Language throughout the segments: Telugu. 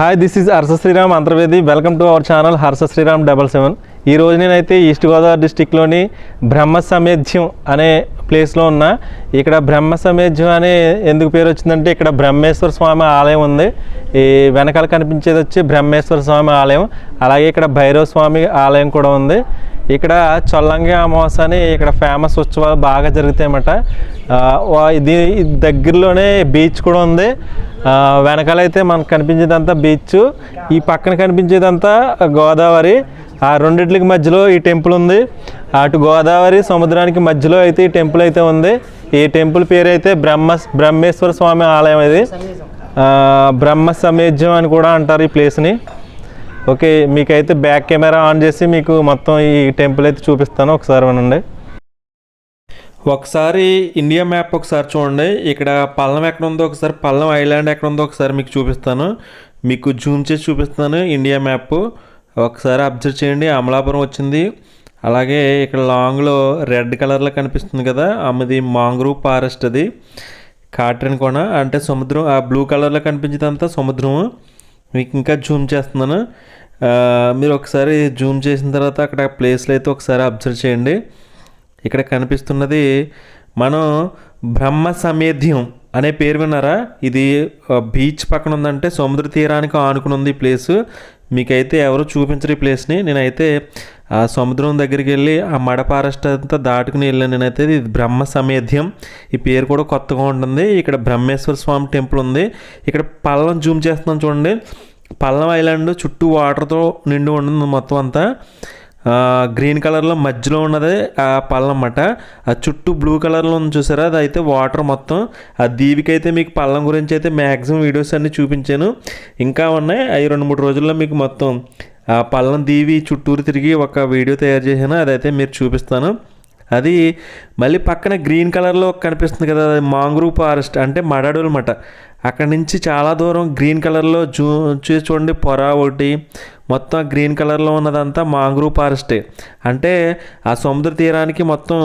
Hi this is Harsha Sriram Antarvedi welcome to our channel Harsha Sriram double seven ఈ రోజు నేనైతే ఈస్ట్ గోదావరి డిస్టిక్లోని బ్రహ్మ సమేధ్యం అనే ప్లేస్లో ఉన్నా. ఇక్కడ బ్రహ్మ సమేధ్యం అనే ఎందుకు పేరు వచ్చిందంటే ఇక్కడ బ్రహ్మేశ్వర స్వామి ఆలయం ఉంది. ఈ వెనకాల కనిపించేది వచ్చి బ్రహ్మేశ్వర స్వామి ఆలయం. అలాగే ఇక్కడ భైరవ స్వామి ఆలయం కూడా ఉంది. ఇక్కడ చొల్లంగి అమావాస్య అని ఇక్కడ ఫేమస్ ఉత్సవాలు బాగా జరుగుతాయన్నమాట. ఇది దగ్గరలోనే బీచ్ కూడా ఉంది. వెనకాలైతే మనకు కనిపించేదంతా బీచ్ ఈ పక్కన కనిపించేదంతా గోదావరి. ఆ రెండిట్లకి మధ్యలో ఈ టెంపుల్ ఉంది. అటు గోదావరి సముద్రానికి మధ్యలో అయితే ఈ టెంపుల్ అయితే ఉంది. ఈ టెంపుల్ పేరు అయితే బ్రహ్మ బ్రహ్మేశ్వర స్వామి ఆలయం ఇది. బ్రహ్మ సమేజ్యం అని కూడా అంటారు ఈ ప్లేస్ని ఓకే మీకైతే బ్యాక్ కెమెరా ఆన్ చేసి మీకు మొత్తం ఈ టెంపుల్ అయితే చూపిస్తాను. ఒకసారి వినండి. ఒకసారి ఇండియా మ్యాప్ ఒకసారి చూడండి. ఇక్కడ పల్లం ఎక్కడ ఉందో ఒకసారి పల్లం ఐలాండ్ ఎక్కడ ఉందో ఒకసారి మీకు చూపిస్తాను. మీకు జూమ్ చేసి చూపిస్తాను ఇండియా మ్యాప్. ఒకసారి అబ్జర్వ్ చేయండి అమలాపురం వచ్చింది. అలాగే ఇక్కడ లాంగ్లో రెడ్ కలర్లో కనిపిస్తుంది కదా అమ్మది మాంగ్రూవ్ ఫారెస్ట్ అది. కాట్రిన్ కొన అంటే సముద్రం ఆ బ్లూ కలర్లో కనిపించేదంతా సముద్రము. మీకు ఇంకా జూమ్ చేస్తున్నాను. మీరు ఒకసారి జూమ్ చేసిన తర్వాత అక్కడ ప్లేస్లో అయితే ఒకసారి అబ్జర్వ్ చేయండి. ఇక్కడ కనిపిస్తున్నది మనం బ్రహ్మ సమేధ్యం అనే పేరు విన్నారా? ఇది బీచ్ పక్కన ఉందంటే సముద్ర తీరానికి ఆనుకుని ఉంది ఈ మీకైతే ఎవరు చూపించరు ఈ ప్లేస్ని. నేనైతే ఆ సముద్రం దగ్గరికి వెళ్ళి ఆ మడ ఫారెస్ట్ అంతా దాటుకుని వెళ్ళాను నేనైతే. ఇది బ్రహ్మ సమేధ్యం. ఈ పేరు కూడా కొత్తగా ఉంటుంది. ఇక్కడ బ్రహ్మేశ్వర స్వామి టెంపుల్ ఉంది. ఇక్కడ పల్లం జూమ్ చేస్తున్నాను చూడండి. పల్లం ఐలాండ్ చుట్టూ వాటర్తో నిండి ఉంటుంది మొత్తం అంతా. గ్రీన్ కలర్లో మధ్యలో ఉన్నది ఆ పళ్ళం అన్నమాట ఆ చుట్టూ బ్లూ కలర్లో ఉంది చూసారా? అది అయితే వాటర్ మొత్తం. ఆ దీవికైతే మీకు పళ్ళం గురించి అయితే మ్యాక్సిమం వీడియోస్ అన్నీ చూపించాను. ఇంకా ఉన్నాయి. అవి రెండు మూడు రోజుల్లో మీకు మొత్తం ఆ పళ్ళం దీవి చుట్టూరు తిరిగి ఒక వీడియో తయారు చేశాను అదైతే మీరు చూపిస్తాను. అది మళ్ళీ పక్కన గ్రీన్ కలర్లో కనిపిస్తుంది కదా అది మాంగ్రూవ్ ఫారెస్ట్ అంటే మడాడు అనమాట అక్కడ నుంచి చాలా దూరం గ్రీన్ కలర్లో జూ చూసి చూడండి పొర ఒకటి మొత్తం గ్రీన్ కలర్లో ఉన్నదంతా మాంగ్రూవ్ ఫారెస్టే. అంటే ఆ సముద్ర తీరానికి మొత్తం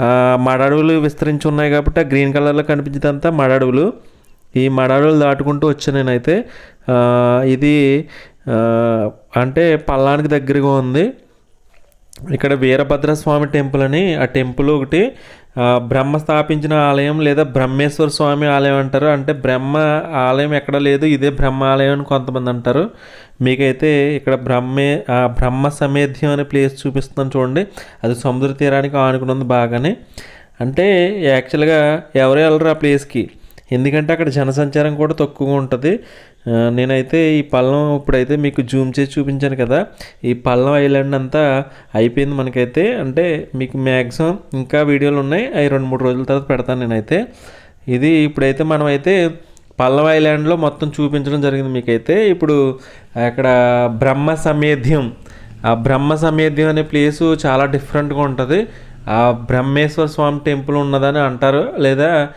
ఆ, మడడువులు విస్తరించి ఉన్నాయి కాబట్టి ఆ గ్రీన్ కలర్లో కనిపించేదంతా మడడువులు ఈ మడాడులు దాటుకుంటూ వచ్చాను నేనైతే. ఇది అంటే పల్లానికి దగ్గరగా ఉంది. ఇక్కడ వీరభద్రస్వామి టెంపుల్ అని ఆ టెంపుల్ ఒకటి బ్రహ్మ స్థాపించిన ఆలయం లేదా బ్రహ్మేశ్వర స్వామి ఆలయం అంటారు. అంటే బ్రహ్మ ఆలయం ఎక్కడ లేదు ఇదే బ్రహ్మ ఆలయం అని కొంతమంది అంటారు. మీకైతే ఇక్కడ బ్రహ్మే ఆ, బ్రహ్మ సమేధ్యం అనే ప్లేస్ చూపిస్తున్నాను చూడండి. అది సముద్ర తీరానికి ఆనుకుని ఉంది బాగానే. అంటే యాక్చువల్గా ఎవరు వెళ్ళరు ఆ ప్లేస్కి. ఎందుకంటే అక్కడ జనసంచారం కూడా తక్కువగా ఉంటుంది. నేనైతే ఈ పల్లం ఇప్పుడైతే మీకు జూమ్ చేసి చూపించాను కదా. ఈ పల్లం ఐలాండ్ అంతా అయిపోయింది మనకైతే. అంటే మీకు మ్యాక్సిమం ఇంకా వీడియోలు ఉన్నాయి. అవి రెండు మూడు రోజుల తర్వాత పెడతాను నేనైతే. ఇది ఇప్పుడైతే మనమైతే పల్లం ఐలాండ్లో మొత్తం చూపించడం జరిగింది మీకైతే. ఇప్పుడు అక్కడ బ్రహ్మ సమేధ్యం. ఆ బ్రహ్మ సమేధ్యం అనే ప్లేసు చాలా డిఫరెంట్గా ఉంటుంది. ఆ బ్రహ్మేశ్వర స్వామి టెంపుల్ ఉన్నదని అంటారు. లేదా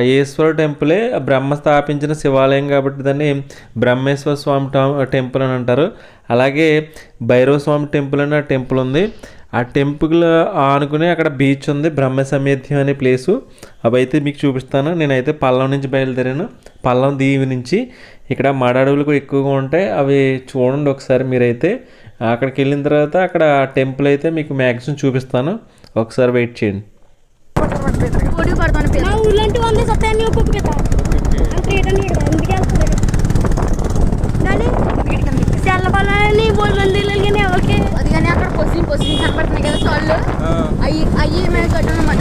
ఈశ్వర టెంపులే బ్రహ్మ స్థాపించిన శివాలయం కాబట్టి దాన్ని బ్రహ్మేశ్వర స్వామి టెం- టెంపుల్ అని అంటారు. అలాగే భైరవ స్వామి టెంపుల్ అని ఆ టెంపుల్ ఉంది. ఆ టెంపుల్ ఆనుకుని అక్కడ బీచ్ ఉంది. బ్రహ్మ సమేధ్యం అనే ప్లేసు. అవైతే మీకు చూపిస్తాను. నేనైతే పల్లం నుంచి బయలుదేరాను. పల్లం దీవి నుంచి. ఇక్కడ మడడవులు కూడా ఎక్కువగా ఉంటాయి. అవి చూడండి ఒకసారి మీరైతే. అక్కడికి వెళ్ళిన తర్వాత అక్కడ టెంపుల్ అయితే మీకు మ్యాక్సిమం చూపిస్తాను. ఒకసారి వెయిట్ చేయండి. పొడుగు పడతాను మా ఊళ్ళంటి వంద సత్యాన్ని ఒక్కొక్క కదా అంత రేట్ అని ఇక్కడ ఎందుకు వెళ్తుంది కానీ తెల్లబలని మూడు మంది కానీ ఎవరికి అది కానీ అక్కడ కనపడుతున్నాయి కదా అవి అవి మేము కట్టాం అనమాట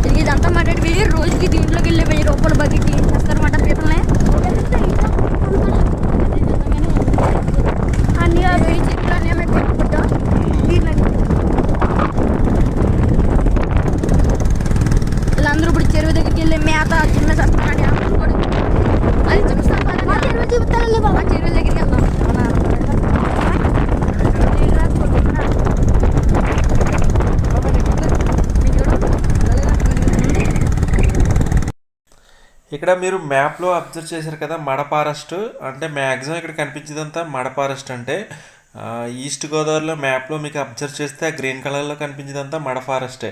ఇది ఇదంతా మాట వెళ్ళి రోజుకి దీంట్లోకి వెళ్ళి వెయ్యి రూపాయలు బకెట్ చేస్తారన్నమాట పీతల్ని అన్ని వెయ్యి చెట్లు అన్నీ మేము పెట్టుకుంటాం వీళ్ళందరూ ఇప్పుడు చెరువు దగ్గరికి వెళ్ళి మేత చిన్న సత్తున్నాడు అందరూ కూడా అది చూస్తాం మా చెరువు చూపుతానండి బాబా మా చెరువు దగ్గరికి వెళ్దాం నీళ్ళు రాసుకోండి. మీకు కూడా ఇక్కడ మీరు మ్యాప్లో అబ్జర్వ్ చేశారు కదా మడ ఫారెస్ట్ అంటే మ్యాక్సిమం ఇక్కడ కనిపించేదంతా మడ ఫారెస్ట్ అంటే ఈస్ట్ గోదావరిలో మ్యాప్లో మీకు అబ్జర్వ్ చేస్తే ఆ గ్రీన్ కలర్లో కనిపించేదంతా మడ ఫారెస్టే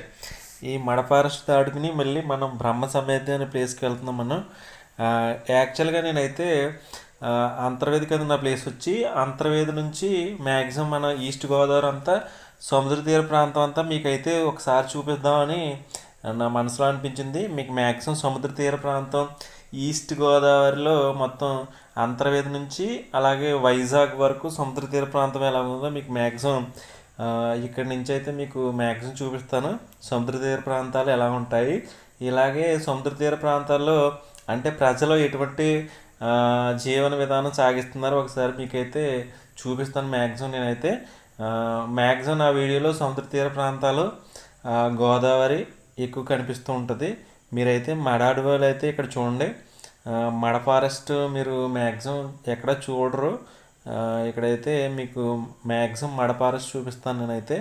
ఈ మడ ఫారెస్ట్ దాటుకుని మళ్ళీ మనం బ్రహ్మ సమేత అనే ప్లేస్కి వెళ్తున్నాం మనం. యాక్చువల్గా నేనైతే అంతర్వేది కదా నా ప్లేస్ వచ్చి అంతర్వేది నుంచి మ్యాక్సిమం మన ఈస్ట్ గోదావరి అంతా సముద్ర తీర ప్రాంతం అంతా మీకైతే ఒకసారి చూపిద్దామని నా మనసులో అనిపించింది. మీకు మ్యాక్సిమం సముద్ర తీర ప్రాంతం ఈస్ట్ గోదావరిలో మొత్తం అంతర్వేది నుంచి అలాగే వైజాగ్ వరకు సముద్ర తీర ప్రాంతం ఎలా ఉందో మీకు మ్యాక్సిమం ఇక్కడి నుంచి అయితే మీకు మ్యాక్సిమం చూపిస్తాను. సముద్ర తీర ప్రాంతాలు ఎలా ఉంటాయి. ఇలాగే సముద్ర తీర ప్రాంతాల్లో అంటే ప్రజలు ఎటువంటి జీవన విధానం సాగిస్తున్నారో ఒకసారి మీకైతే చూపిస్తాను మ్యాక్సిమం నేనైతే. మ్యాక్సిమం నా వీడియోలో సముద్ర తీర ప్రాంతాలు గోదావరి ఎక్కువ కనిపిస్తూ ఉంటుంది. మీరైతే మడ అడవులు అయితే ఇక్కడ చూడండి. మడ ఫారెస్ట్ మీరు మ్యాక్సిమం ఎక్కడ చూడరు. ఇక్కడైతే మీకు మ్యాక్సిమం మడ ఫారెస్ట్ చూపిస్తాను నేనైతే.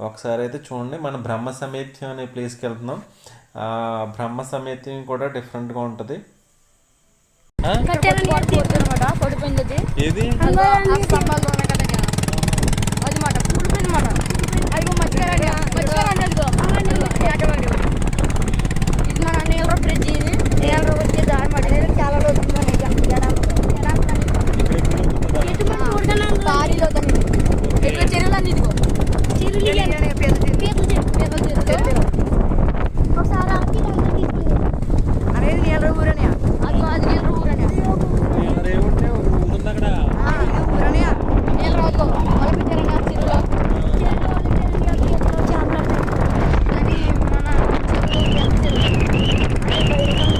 ఒకసారి అయితే చూడండి. మన బ్రహ్మ సమేత్యం అనే ప్లేస్కి వెళ్తున్నాం. ఆ, బ్రహ్మ సమేత్యం కూడా డిఫరెంట్గా ఉంటుంది. ఏది అదిగో ఆ స్తంభాలు ఉన్నాయి కదా ఇంకా. అది మాట కూలిపోయింది మాట అదిగో మర్చిపోయారు మర్చిపోయారు అదిగో ఏటవాడు. ఇది మన నీళ్ళ బ్రిడ్జ్ ఇది నీళ్ళ వచ్చే దారి మాట ఇది చాలా రోజులు ఉన్నాయి ఇక. జనాలు. జనాలు కానీ. దారిలో కానీ ఇట్లా చెరువులన్నీ ఇదిగో చెరువులు ఇవన్నీ పెద్ద చెరువు. పెద్ద చెరువు. ఒకసారి ఆకి దాంట్లో తీసుకుని అనేది నీళ్ళ ఊరని అది అది నీళ్ళ ఊరని ఊరని నీళ్ళ రాజు మొదలు పెట్టారని ఆ చెరువులో అది మన మన కూడా అక్కడ ఎవరన్నా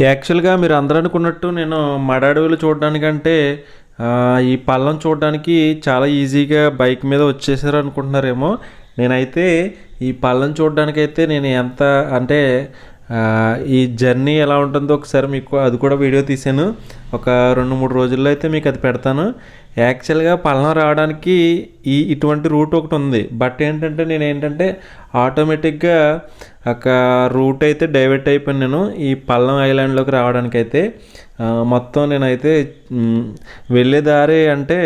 యాక్చువల్గా మీరు అందరూ అనుకున్నట్టు నేను మడ అడవులు చూడడానికంటే ఈ పళ్ళం చూడడానికి చాలా ఈజీగా బైక్ మీద వచ్చేసారు అనుకుంటున్నారేమో నేనైతే ఈ పల్లం చూడడానికైతే నేను ఎంత అంటే ఈ జర్నీ ఎలా ఉంటుందో ఒకసారి మీకు అది కూడా వీడియో తీసాను ఒక రెండు మూడు రోజుల్లో అయితే మీకు అది పెడతాను. యాక్చువల్గా పల్లం రావడానికి ఈ ఇటువంటి రూట్ ఒకటి ఉంది. బట్ ఏంటంటే నేను ఏంటంటే ఆటోమేటిక్గా ఒక రూట్ అయితే డైవర్ట్ అయిపోయాను నేను ఈ పల్లం ఐలాండ్లోకి రావడానికి అయితే మొత్తం నేనైతే వెళ్ళే దారి అంటే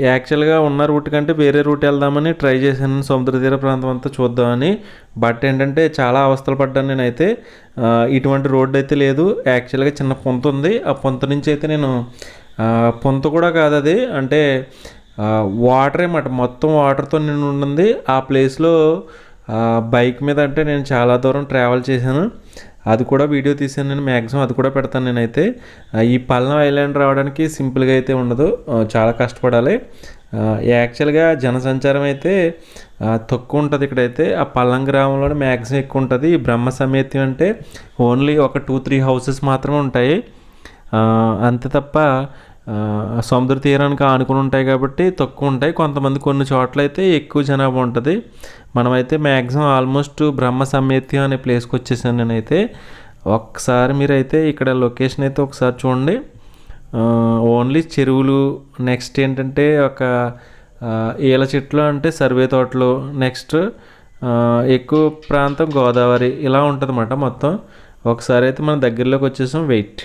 యాక్చువల్గా ఉన్న రూట్ కంటే వేరే రూట్ వెళ్దామని ట్రై చేశాను. సముద్ర తీర ప్రాంతం అంతా చూద్దామని. బట్ ఏంటంటే చాలా అవస్థలు పడ్డాను నేనైతే. ఇటువంటి రోడ్డు అయితే లేదు. యాక్చువల్గా చిన్న పొంత ఉంది. ఆ పొంత నుంచి అయితే నేను పొంత కూడా కాదు అది. అంటే వాటర్ వాటరే మొత్తం వాటర్తో నిండి ఉండింది ఆ ప్లేస్లో బైక్ మీద అంటే నేను చాలా దూరం ట్రావెల్ చేశాను. అది కూడా వీడియో తీసాను నేను మ్యాక్సిమం అది కూడా పెడతాను నేనైతే. ఈ పల్లం ఐలాండ్ రావడానికి సింపుల్గా అయితే ఉండదు చాలా కష్టపడాలి. యాక్చువల్గా జనసంచారం అయితే తక్కువ ఉంటుంది ఇక్కడైతే. ఆ పల్లం గ్రామంలోనే మ్యాక్సిమం ఎక్కువ ఉంటుంది. ఈ బ్రహ్మ సమేత్యం అంటే ఓన్లీ ఒక టూ త్రీ హౌసెస్ మాత్రమే ఉంటాయి. అంతే తప్ప సముద్ర తీరానికి ఆనుకుని ఉంటాయి కాబట్టి తక్కువ ఉంటాయి. కొంతమంది కొన్ని చోట్ల అయితే ఎక్కువ జనాభా ఉంటుంది. మనమైతే మ్యాక్సిమం ఆల్మోస్ట్ బ్రహ్మ సమేత్యం అనే ప్లేస్కి వచ్చేసాను నేనైతే. ఒక్కసారి మీరైతే ఇక్కడ లొకేషన్ అయితే ఒకసారి చూడండి. ఓన్లీ చెరువులు నెక్స్ట్ ఏంటంటే ఒక ఈల చెట్లు అంటే సర్వే తోటలు నెక్స్ట్ ఎక్కువ ప్రాంతం గోదావరి ఇలా ఉంటుంది మొత్తం. ఒకసారి అయితే మన దగ్గరలోకి వచ్చేసాం. వెయిట్.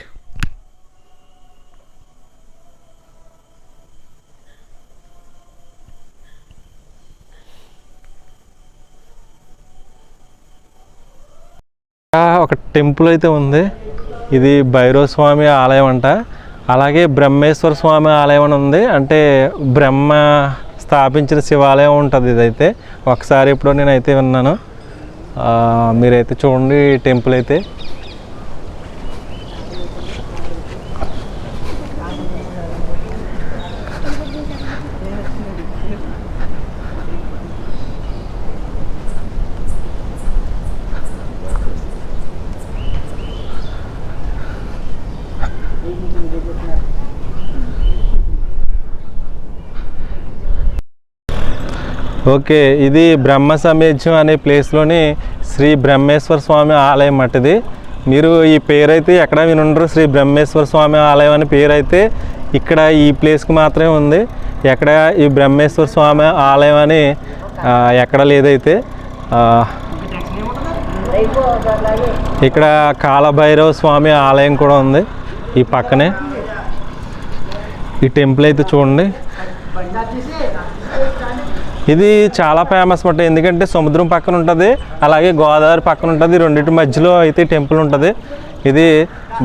ఒక టెంపుల్ అయితే ఉంది. ఇది భైరవ స్వామి ఆలయం అంట. అలాగే బ్రహ్మేశ్వర స్వామి ఆలయం అని ఉంది. అంటే బ్రహ్మ స్థాపించిన శివాలయం ఉంటుంది ఇదైతే. ఒకసారి ఇప్పుడు నేనైతే విన్నాను. మీరైతే చూడండి టెంపుల్ అయితే. ఓకే ఇది బ్రహ్మ సమేజ్యం అనే ప్లేస్లోని శ్రీ బ్రహ్మేశ్వర స్వామి ఆలయం మట్టిది మీరు ఈ పేరైతే ఎక్కడ వినుండరు? శ్రీ బ్రహ్మేశ్వర స్వామి ఆలయం అనే పేరు అయితే ఇక్కడ ఈ ప్లేస్కి మాత్రమే ఉంది. ఎక్కడ ఈ బ్రహ్మేశ్వర స్వామి ఆలయం అని ఎక్కడ లేదైతే ఇక్కడ కాలభైరవ స్వామి ఆలయం కూడా ఉంది ఈ పక్కనే. ఈ టెంపుల్ అయితే చూడండి. ఇది చాలా ఫేమస్ మాట ఎందుకంటే సముద్రం పక్కన ఉంటుంది అలాగే గోదావరి పక్కన ఉంటుంది రెండింటి మధ్యలో అయితే టెంపుల్ ఉంటుంది. ఇది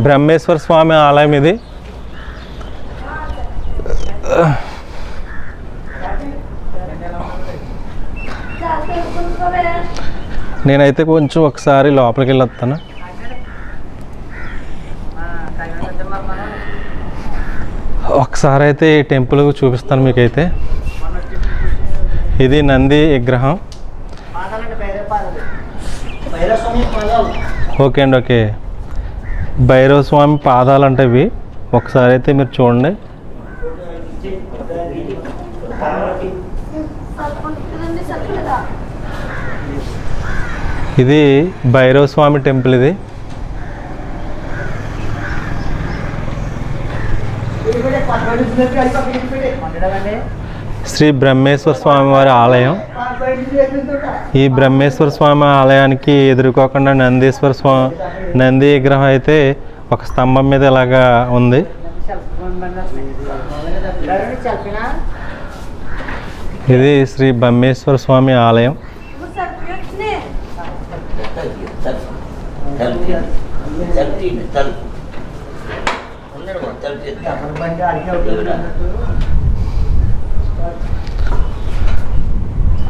బ్రహ్మేశ్వర స్వామి ఆలయం ఇది. నేనైతే కొంచెం ఒకసారి లోపలికి వెళ్ళి వస్తాను ఒకసారి అయితే ఈ టెంపుల్ చూపిస్తాను మీకైతే. ఇది నంది విగ్రహం. ఓకే అండి ఓకే. భైరవ స్వామి పాదాలు అంటే ఇవి. ఒకసారి అయితే మీరు చూడండి. ఇది భైరవ స్వామి టెంపుల్ ఇది. శ్రీ బ్రహ్మేశ్వర స్వామి వారి ఆలయం. ఈ బ్రహ్మేశ్వర స్వామి ఆలయానికి ఎదుర్కోకుండా నందీశ్వర స్వామి నంది విగ్రహం అయితే ఒక స్తంభం మీద ఇలాగా ఉంది. ఇది శ్రీ బ్రహ్మేశ్వర స్వామి ఆలయం.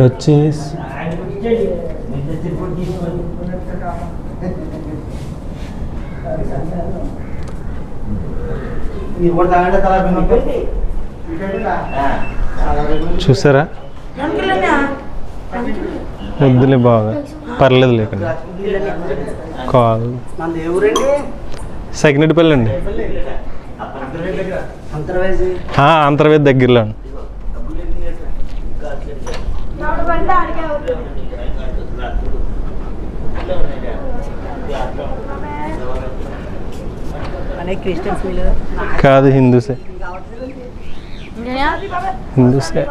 ఇక్కడ వచ్చి చూసారా? వద్దులే బాగా. పర్లేదు లేకుండా కాల్ సెకండ్ అండి. ఆ, అంతర్వేది దగ్గరలో అండి. కాదు హిందూసే హిందూసే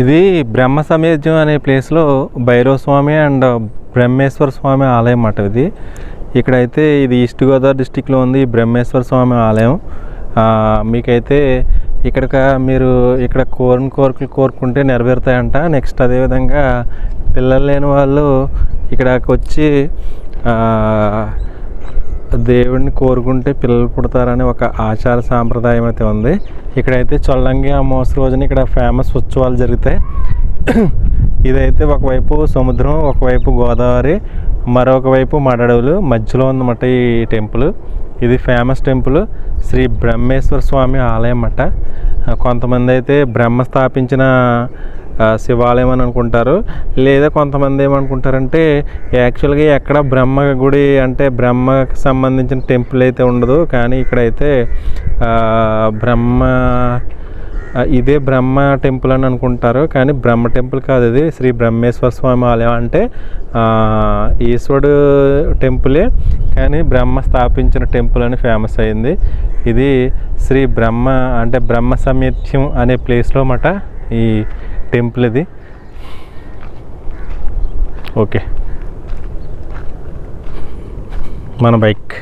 ఇది బ్రహ్మ సమేజ్యం అనే ప్లేస్లో భైరవ స్వామి అండ్ బ్రహ్మేశ్వర స్వామి ఆలయం అన్నమాట ఇది. ఇక్కడైతే ఇది ఈస్ట్ గోదావరి డిస్టిక్లో ఉంది బ్రహ్మేశ్వర స్వామి ఆలయం. ఆ, మీకైతే ఇక్కడిక మీరు ఇక్కడ కోరిన కోరికలు కోరుకుంటే నెరవేరుతాయంట. నెక్స్ట్ అదేవిధంగా పిల్లలు లేని వాళ్ళు ఇక్కడికి వచ్చి దేవుడిని కోరుకుంటే పిల్లలు పుడతారని ఒక ఆచార సాంప్రదాయం అయితే ఉంది. ఇక్కడైతే చొల్లంగి అమావాస్య రోజున ఇక్కడ ఫేమస్ ఉత్సవాలు జరుగుతాయి ఇదైతే ఒకవైపు సముద్రం ఒకవైపు గోదావరి మరొక వైపు మడడవులు మధ్యలో ఉందన్నమాట ఈ టెంపుల్. ఇది ఫేమస్ టెంపుల్ శ్రీ బ్రహ్మేశ్వర స్వామి ఆలయం అట. కొంతమంది అయితే బ్రహ్మ స్థాపించిన శివాలయం అని అనుకుంటారు. లేదా కొంతమంది ఏమనుకుంటారంటే యాక్చువల్గా ఎక్కడ బ్రహ్మ గుడి అంటే బ్రహ్మకి సంబంధించిన టెంపుల్ అయితే ఉండదు. కానీ ఇక్కడైతే బ్రహ్మ ఇదే బ్రహ్మ టెంపుల్ అని అనుకుంటారు కానీ బ్రహ్మ టెంపుల్ కాదు ఇది. శ్రీ బ్రహ్మేశ్వర స్వామి ఆలయం అంటే ఈశ్వరుడు టెంపులే కానీ బ్రహ్మ స్థాపించిన టెంపుల్ అని ఫేమస్ అయింది. ఇది శ్రీ బ్రహ్మ అంటే బ్రహ్మ సమేత్యం అనే ప్లేస్లో మాట ఈ టెంపుల్ ఇది. ఓకే. మన బైక్.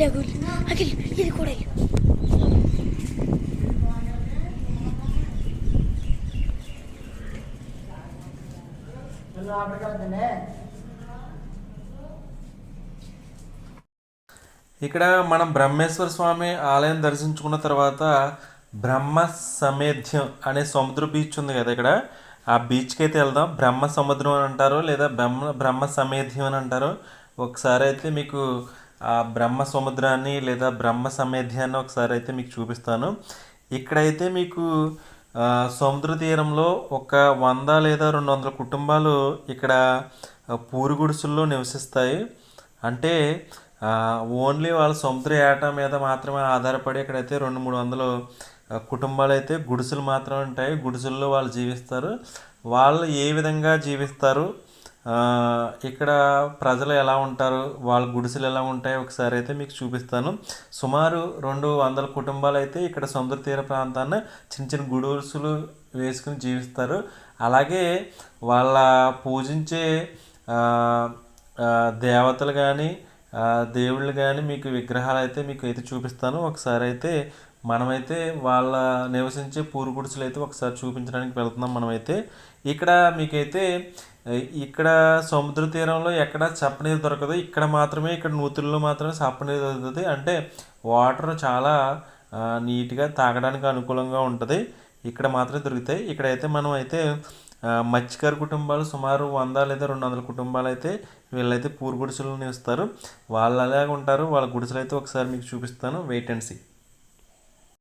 అఖిల్ అఖిల్ ఇది కూడా ఇక్కడ మనం బ్రహ్మేశ్వర స్వామి ఆలయం దర్శించుకున్న తర్వాత బ్రహ్మ సమేధ్యం అనే సముద్ర బీచ్ ఉంది కదా ఇక్కడ. ఆ బీచ్కి అయితే వెళ్దాం. బ్రహ్మ సముద్రం అని అంటారు లేదా బ్రహ్మ బ్రహ్మ సమేధ్యం అని అంటారు ఒకసారి అయితే మీకు ఆ బ్రహ్మ సముద్రాన్ని లేదా బ్రహ్మ సమేధ్యాన్ని ఒకసారి అయితే మీకు చూపిస్తాను. ఇక్కడైతే మీకు సముద్ర తీరంలో ఒక వంద లేదా రెండు వందల కుటుంబాలు ఇక్కడ ఆ, నివసిస్తాయి. అంటే ఓన్లీ వాళ్ళ సముద్ర ఏట మీద మాత్రమే ఆధారపడి ఇక్కడైతే రెండు మూడు వందలు కుటుంబాలు అయితే గుడిసెలు మాత్రమే ఉంటాయి. గుడిసెల్లో వాళ్ళు జీవిస్తారు. వాళ్ళు ఏ విధంగా జీవిస్తారు? ఇక్కడ ప్రజలు ఎలా ఉంటారు? వాళ్ళ గుడిసెలు ఎలా ఉంటాయి? ఒకసారి అయితే మీకు చూపిస్తాను. సుమారు రెండు వందల కుటుంబాలు అయితే ఇక్కడ సముద్ర తీర ప్రాంతాన్ని చిన్న చిన్న గుడిసెలు వేసుకుని జీవిస్తారు. అలాగే వాళ్ళ పూజించే దేవతలు కానీ దేవుళ్ళు కానీ మీకు విగ్రహాలు అయితే మీకు అయితే చూపిస్తాను. ఒకసారి అయితే మనమైతే వాళ్ళ నివసించే పూరు గుడిసెలు అయితే ఒకసారి చూపించడానికి వెళ్తున్నాం మనమైతే. ఇక్కడ మీకైతే ఇక్కడ సముద్ర తీరంలో ఎక్కడ చప్పనీరు దొరకదు. ఇక్కడ మాత్రమే ఇక్కడ నూతుల్లో మాత్రమే చప్పనీరు దొరుకుతుంది. అంటే వాటర్ చాలా నీట్గా తాగడానికి అనుకూలంగా ఉంటుంది. ఇక్కడ మాత్రమే దొరుకుతాయి. ఇక్కడైతే మనం అయితే మత్స్యకారు కుటుంబాలు సుమారు వంద లేదా రెండు వందల కుటుంబాలు అయితే వీళ్ళైతే పూర్ గుడిసెలు నిలుస్తారు వాళ్ళు అలాగే ఉంటారు. వాళ్ళ గుడిసెలు అయితే ఒకసారి మీకు చూపిస్తాను. Wait and see.